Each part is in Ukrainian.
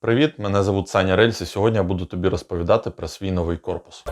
Привіт, мене звуть Саня Рельс, і сьогодні я буду тобі розповідати про свій новий корпус.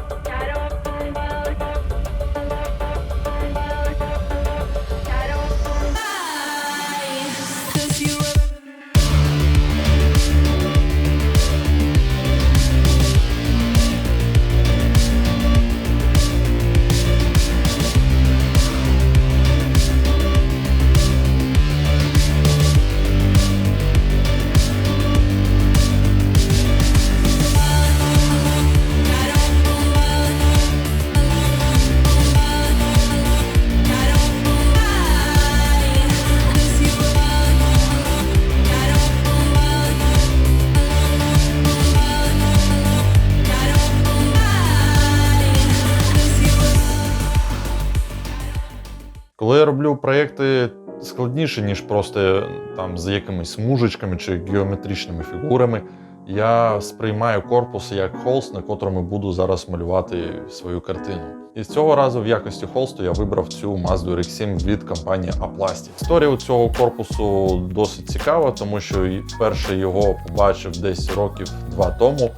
Коли я роблю проєкти складніші, ніж просто там з якимись смужечками чи геометричними фігурами, я сприймаю корпус як холст, на котрому буду зараз малювати свою картину. І з цього разу в якості холсту я вибрав цю Mazda RX-7 від компанії Aplastic. Історія у цього корпусу досить цікава, тому що вперше його побачив десь років два тому,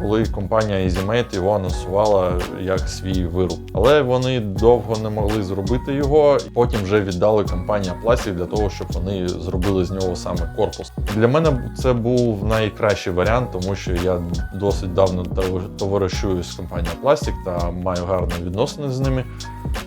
коли компанія EasyMate його анонсувала як свій вируб. Але вони довго не могли зробити його, потім вже віддали компанія Plastic для того, щоб вони зробили з нього саме корпус. Для мене це був найкращий варіант, тому що я досить давно тов- товаришую з компанією Plastic та маю гарні відносини з ними.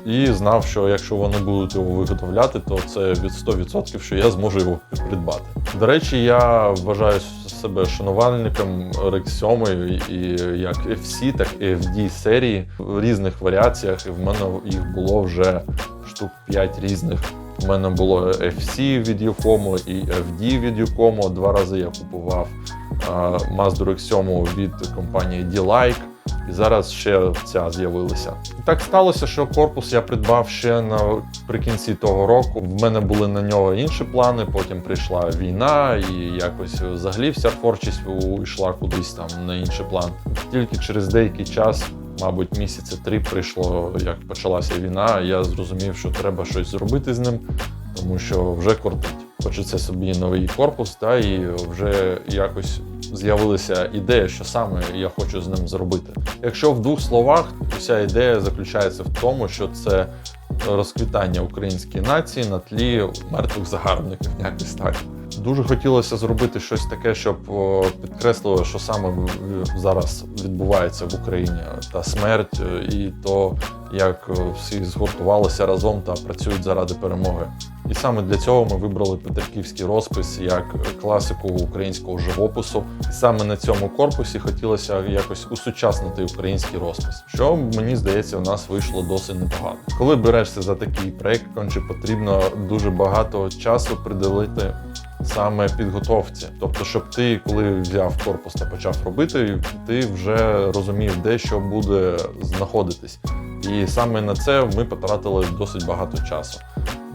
І знав, що якщо вони будуть його виготовляти, то це від 100%, що я зможу його придбати. До речі, я вважаю себе шанувальником RX 7 і як FC, так і FD серії в різних варіаціях. І в мене їх було вже штук 5 різних. У мене було FC від Юкому і FD від Юкому. Два рази я купував Mazda RX 7 від компанії D-Like. І зараз ще ця з'явилася. Так сталося, що корпус я придбав ще наприкінці того року. В мене були на нього інші плани. Потім прийшла війна, і якось взагалі вся творчість йшла кудись там на інший план. Тільки через деякий час, мабуть, місяці три прийшло, як почалася війна. Я зрозумів, що треба щось зробити з ним, тому що вже кортить. Хочеться собі новий корпус, та і вже якось з'явилася ідея, що саме я хочу з ним зробити. Якщо в двох словах, вся ідея заключається в тому, що це розквітання української нації на тлі мертвих загарбників, якось так. Дуже хотілося зробити щось таке, щоб підкреслило, що саме зараз відбувається в Україні, та смерть, е, і то, як е, всі згуртувалися разом та працюють заради перемоги. І саме для цього ми вибрали Петриківський розпис як класику українського живопису. І саме на цьому корпусі хотілося якось усучаснити український розпис, що мені здається, у нас вийшло досить непогано. Коли берешся за такий проект, конче потрібно дуже багато часу приділити саме підготовці. Тобто, щоб ти, коли взяв корпус та почав робити, ти вже розумів, де що буде знаходитись. І саме на це ми потратили досить багато часу.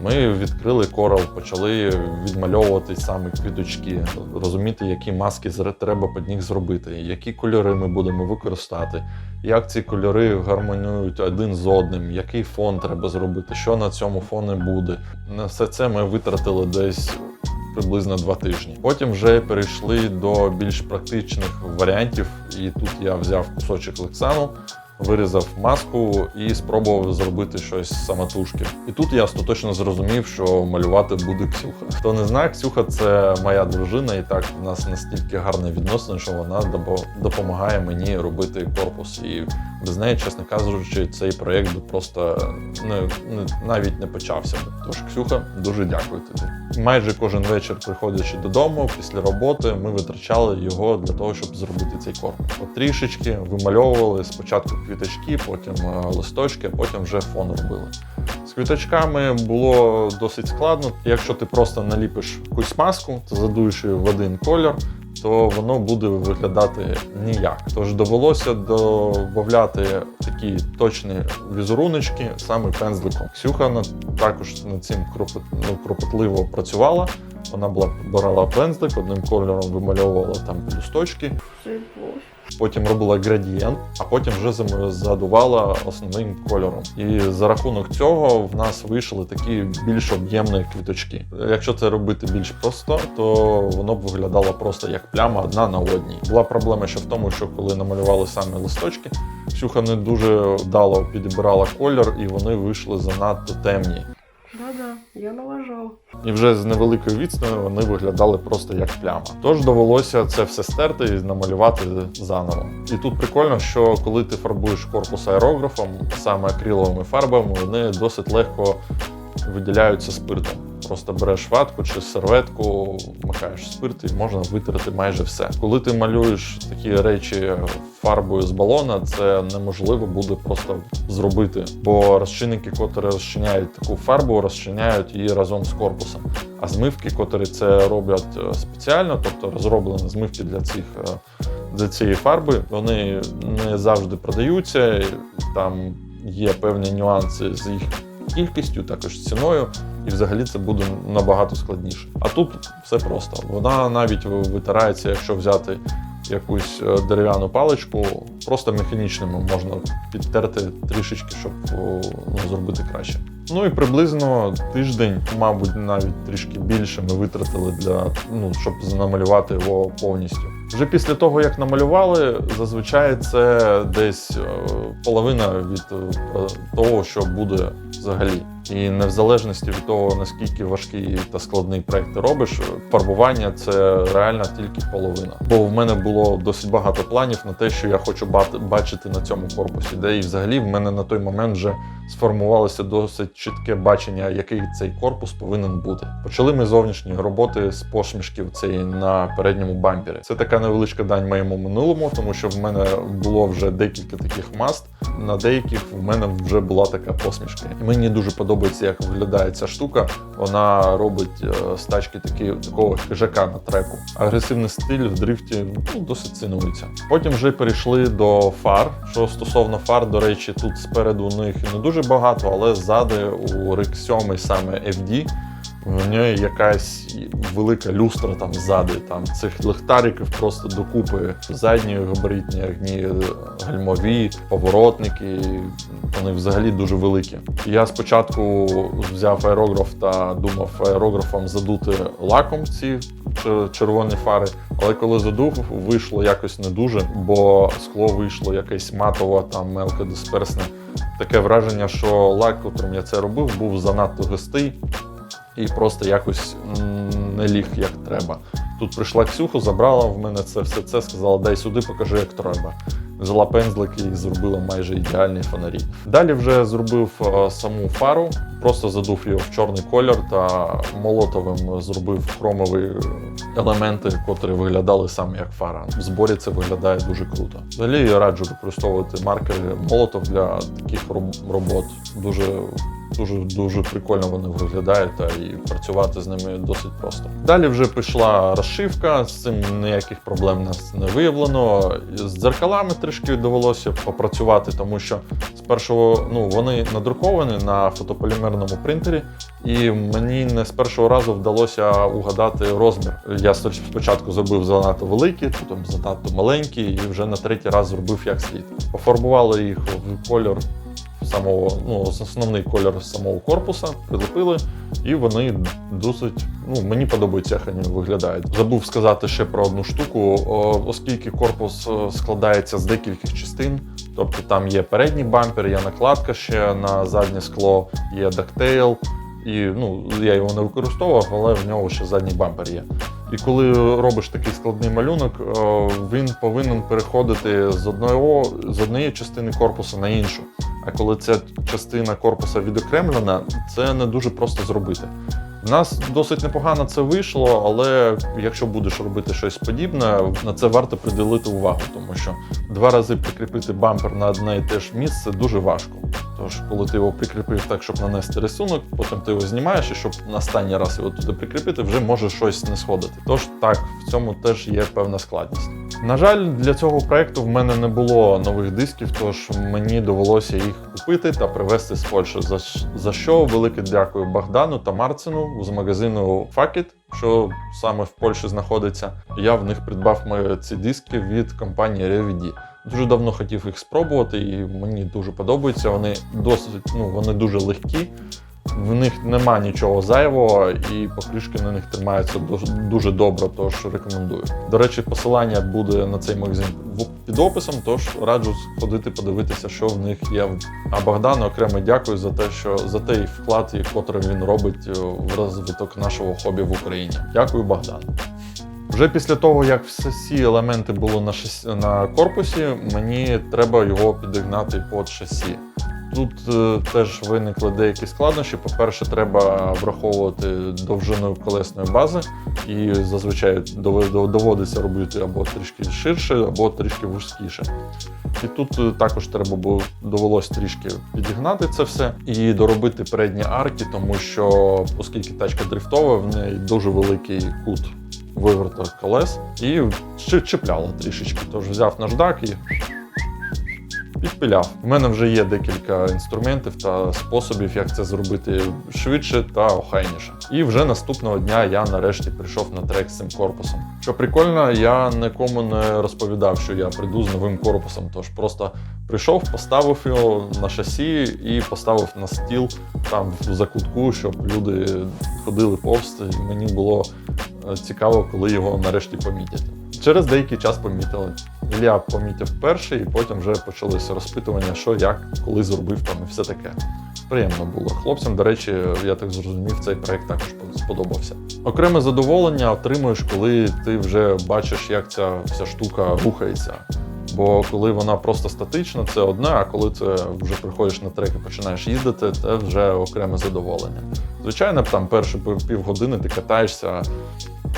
Ми відкрили корал, почали відмальовувати саме квіточки, розуміти, які маски треба під них зробити, які кольори ми будемо використати, як ці кольори гармонують один з одним, який фон треба зробити, що на цьому фоні буде. На все це ми витратили десь приблизно два тижні. Потім вже перейшли до більш практичних варіантів, і тут я взяв кусочок лексану, вирізав маску і спробував зробити щось самотужки. І тут я остаточно зрозумів, що малювати буде Ксюха. Хто не знає, Ксюха це моя дружина, і так в нас настільки гарне відносини, що вона допо- допомагає мені робити корпус. І без неї, чесно кажучи, цей проєкт просто не, не, навіть не почався. Тож, Ксюха, дуже дякую тобі. Майже кожен вечір, приходячи додому після роботи, ми витрачали його для того, щоб зробити цей корпус. От трішечки вимальовували спочатку квіточки, потім е, листочки, а потім вже фон робили. З квіточками було досить складно. Якщо ти просто наліпиш якусь маску, то задуєш її в один кольор, то воно буде виглядати ніяк. Тож довелося додати такі точні візеруночки саме пензликом. Ксюха також над цим ну, кропотливо працювала. Вона була брала пензлик, одним кольором вимальовувала там плюсточки. Потім робила градієнт, а потім вже задувала основним кольором. І за рахунок цього в нас вийшли такі більш об'ємні квіточки. Якщо це робити більш просто, то воно б виглядало просто як пляма одна на одній. Була проблема ще в тому, що коли намалювали саме листочки, Ксюха не дуже вдало підібрала колір, і вони вийшли занадто темні. Я наважав. І вже з невеликої відстані вони виглядали просто як пляма. Тож довелося це все стерти і намалювати заново. І тут прикольно, що коли ти фарбуєш корпус аерографом, саме акриловими фарбами, вони досить легко виділяються спиртом. Просто береш ватку чи серветку, вмикаєш спирт і можна витерти майже все. Коли ти малюєш такі речі фарбою з балона, це неможливо буде просто зробити. Бо розчинники, котрі розчиняють таку фарбу, розчиняють її разом з корпусом. А змивки, котрі це роблять е, спеціально, тобто розроблені змивки для цих е, для цієї фарби, вони не завжди продаються. Там є певні нюанси з їх кількістю, також ціною, і взагалі це буде набагато складніше. А тут все просто. Вона навіть витирається, якщо взяти якусь е, дерев'яну паличку, просто механічними можна підтерти трішечки, щоб ну, зробити краще. Ну і приблизно тиждень, мабуть, навіть трішки більше ми витратили для ну, щоб намалювати його повністю. Вже після того, як намалювали, зазвичай це десь е, половина від е, того, що буде взагалі. І не в залежності від того, наскільки важкий та складний проект ти робиш, фарбування це реально тільки половина. Бо в мене було досить багато планів на те, що я хочу бачити на цьому корпусі, де і взагалі в мене на той момент вже сформувалося досить чітке бачення, який цей корпус повинен бути. Почали ми зовнішні роботи з посмішків цієї на передньому бампері. Це така невеличка дань моєму минулому, тому що в мене було вже декілька таких маст. На деяких в мене вже була така посмішка. І мені дуже подобається, як виглядає ця штука. Вона робить стачки такі, такого хижака на треку. Агресивний стиль в дрифті ну, досить цінується. Потім вже перейшли до фар. Що стосовно фар, до речі, тут спереду у них не дуже багато, але ззади у RX 7 саме FD. В ній якась велика люстра там ззади. Там цих ліхтариків просто докупи. Задні габаритні огні, гальмові, поворотники. Вони взагалі дуже великі. Я спочатку взяв аерограф та думав аерографом задути лаком ці червоні фари. Але коли задув, вийшло якось не дуже, бо скло вийшло якесь матово, там мелкодисперсне. Таке враження, що лак, котрим я це робив, був занадто густий і просто якось не ліг як треба. Тут прийшла Ксюха, забрала в мене це все це, сказала, дай сюди, покажи, як треба. Взяла пензлики і зробила майже ідеальні фонарі. Далі вже зробив е, саму фару, просто задув її в чорний колір та молотовим зробив хромові елементи, котрі виглядали саме як фара. В зборі це виглядає дуже круто. Взагалі я раджу використовувати маркери молотов для таких роб- робот. Дуже Дуже дуже прикольно вони виглядають і працювати з ними досить просто. Далі вже пішла розшивка, з цим ніяких проблем нас не виявлено. З дзеркалами трішки довелося попрацювати, тому що спершу ну, вони надруковані на фотополімерному принтері, і мені не з першого разу вдалося угадати розмір. Я спочатку зробив занадто великі, потім занадто маленькі, і вже на третій раз зробив як слід. Пофарбували їх в кольор самого, ну, основний кольор самого корпуса, прилепили, і вони досить, ну, мені подобається, як вони виглядають. Забув сказати ще про одну штуку, оскільки корпус е, складається з декількох частин. Тобто там є передній бампер, є накладка ще на заднє скло, є дактейл. І ну, я його не використовував, але в нього ще задній бампер є. І коли робиш такий складний малюнок, він повинен переходити з одного з однієї частини корпусу на іншу. А коли ця частина корпуса відокремлена, це не дуже просто зробити. У нас досить непогано це вийшло, але якщо будеш робити щось подібне, на це варто приділити увагу, тому що два рази прикріпити бампер на одне і те ж місце дуже важко. Тож, коли ти його прикріпив так, щоб нанести рисунок, потім ти його знімаєш, і щоб на останній раз його туди прикріпити, вже може щось не сходити. Тож так, в цьому теж є певна складність. На жаль, для цього проекту в мене не було нових дисків, тож мені довелося їх купити та привезти з Польщі. За, що велике дякую Богдану та Марцину з магазину Факіт, що саме в Польщі знаходиться. Я в них придбав ці диски від компанії ReVD. Дуже давно хотів їх спробувати, і мені дуже подобаються. Вони досить, ну вони дуже легкі. В них нема нічого зайвого, і покришки на них тримаються дуже, добре, тож рекомендую. До речі, посилання буде на цей магазин під описом, тож раджу сходити подивитися, що в них є. А Богдану окремо дякую за те, що за той вклад, який він робить е, в розвиток нашого хобі в Україні. Дякую, Богдан. Вже після того, як всі елементи були на шасі, на корпусі, мені треба його підігнати під шасі. Тут е, теж виникли деякі складнощі. По-перше, треба враховувати довжину колесної бази, і зазвичай дов- дов- доводиться робити або трішки ширше, або трішки вузькіше. І тут е, також треба було довелось трішки підігнати це все і доробити передні арки, тому що, оскільки тачка дрифтова, в неї дуже великий кут виверту колес і чіпляло трішечки. Тож взяв наждак і підпиляв. У мене вже є декілька інструментів та способів, як це зробити швидше та охайніше. І вже наступного дня я нарешті прийшов на трек з цим корпусом. Що прикольно, я нікому не розповідав, що я прийду з новим корпусом. Тож просто прийшов, поставив його на шасі і поставив на стіл там в закутку, щоб люди ходили повз. І мені було е, цікаво, коли його нарешті помітять. Через деякий час помітили. Ілля помітив перший, і потім вже почалися розпитування, що як, коли зробив там і все таке. Приємно було. Хлопцям, до речі, я так зрозумів, цей проект також сподобався. Окреме задоволення отримуєш, коли ти вже бачиш, як ця вся штука рухається. Бо коли вона просто статична, це одне, а коли це вже приходиш на трек і починаєш їздити, це вже окреме задоволення. Звичайно, там перші пів- півгодини ти катаєшся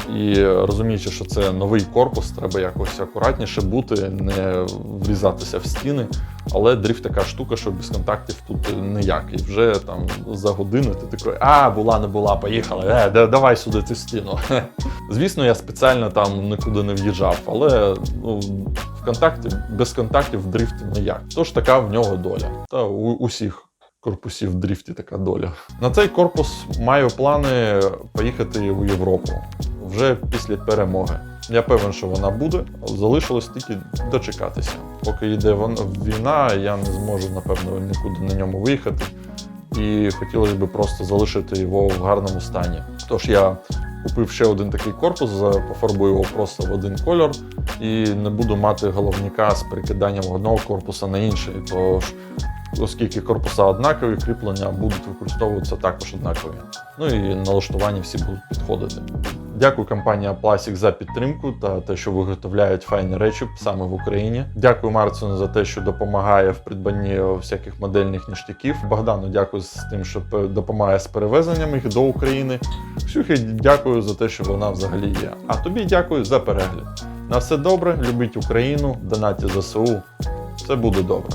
і розуміючи, що це новий корпус, треба якось акуратніше бути, не врізатися в стіни. Але дрифт така штука, що без контактів тут ніяк. І вже там за годину ти такий, а, була, не була, поїхали, е, давай сюди цю стіну. Звісно, я спеціально там нікуди не в'їжджав, але ну, в контакті, без контактів в дрифті ніяк. Тож така в нього доля. Та у усіх корпусів в дрифті така доля. На цей корпус маю плани поїхати в Європу вже після перемоги. Я певен, що вона буде. Залишилось тільки дочекатися. Поки йде війна, я не зможу, напевно, нікуди на ньому виїхати. І хотілося б просто залишити його в гарному стані. Тож я купив ще один такий корпус, пофарбую його просто в один кольор і не буду мати головника з перекиданням одного корпуса на інший. Тож, оскільки корпуса однакові, кріплення будуть використовуватися також однакові. Ну і налаштування всі будуть підходити. Дякую компанія Plastic за підтримку та те, що виготовляють файні речі саме в Україні. Дякую Марцину за те, що допомагає в придбанні всяких модельних ніштяків. Богдану дякую з тим, що допомагає з перевезенням їх до України. Ксюхі дякую за те, що вона взагалі є. А тобі дякую за перегляд. На все добре, любіть Україну, донатьте ЗСУ. Все буде добре.